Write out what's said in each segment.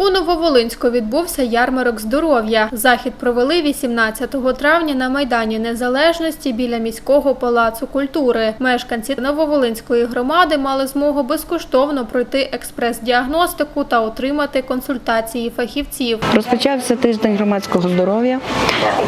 У Нововолинську відбувся ярмарок здоров'я. Захід провели 18 травня на Майдані Незалежності біля міського палацу культури. Мешканці Нововолинської громади мали змогу безкоштовно пройти експрес-діагностику та отримати консультації фахівців. Розпочався тиждень громадського здоров'я.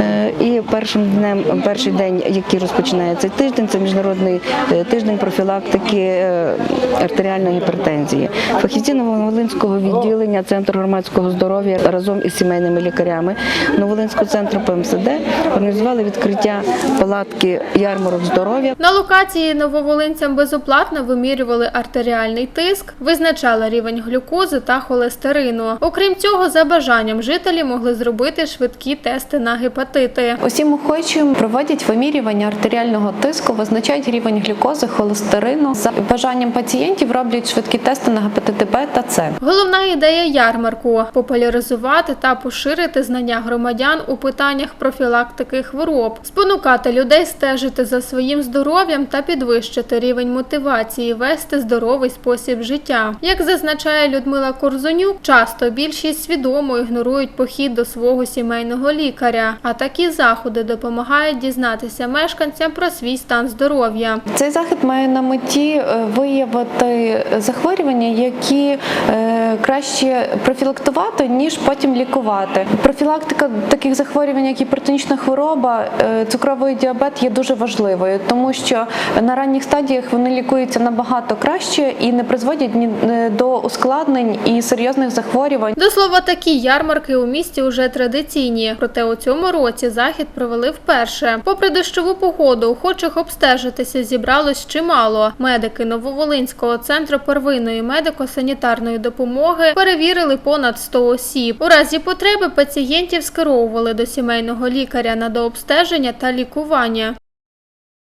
е, І першим днем, перший день, який розпочинає цей тиждень, це міжнародний е, тиждень профілактики е, артеріальної гіпертензії. Фахівці Нововолинського відділення Центру громадського здоров'я разом із сімейними лікарями Нововолинського центру ПМСД організували відкриття палатки ярмарок здоров'я. На локації нововолинцям безоплатно вимірювали артеріальний тиск, визначали рівень глюкози та холестерину. Окрім цього, за бажанням жителі могли зробити швидкі тести на гепатити. Усім охочим проводять вимірювання артеріального тиску, визначають рівень глюкози, холестерину. За бажанням пацієнтів роблять швидкі тести на гепатити Б та С. Головна ідея ярмарку популяризувати та поширити знання громадян у питаннях профілактики хвороб, спонукати людей стежити за своїм здоров'ям та підвищити рівень мотивації вести здоровий спосіб життя. Як зазначає Людмила Корзонюк, часто більшість свідомо ігнорують похід до свого сімейного лікаря, а такі заходи допомагають дізнатися мешканцям про свій стан здоров'я. Цей захід має на меті е, виявити захворювання, які е, краще профілактувати ніж потім лікувати. Профілактика таких захворювань, як гіпертонічна хвороба, е, цукровий діабет є дуже важливою, тому що на ранніх стадіях вони лікуються набагато краще і не призводять ні е, до ускладнень і серйозних захворювань. До слова, такі ярмарки у місті вже традиційні. Проте у цьому році захід провели вперше. Попри дощову погоду, охочих обстежитися зібралось чимало. Медики Нововолинського центру первинної медико-санітарної допомоги перевірили понад 100 осіб. У разі потреби пацієнтів скеровували до сімейного лікаря на дообстеження та лікування.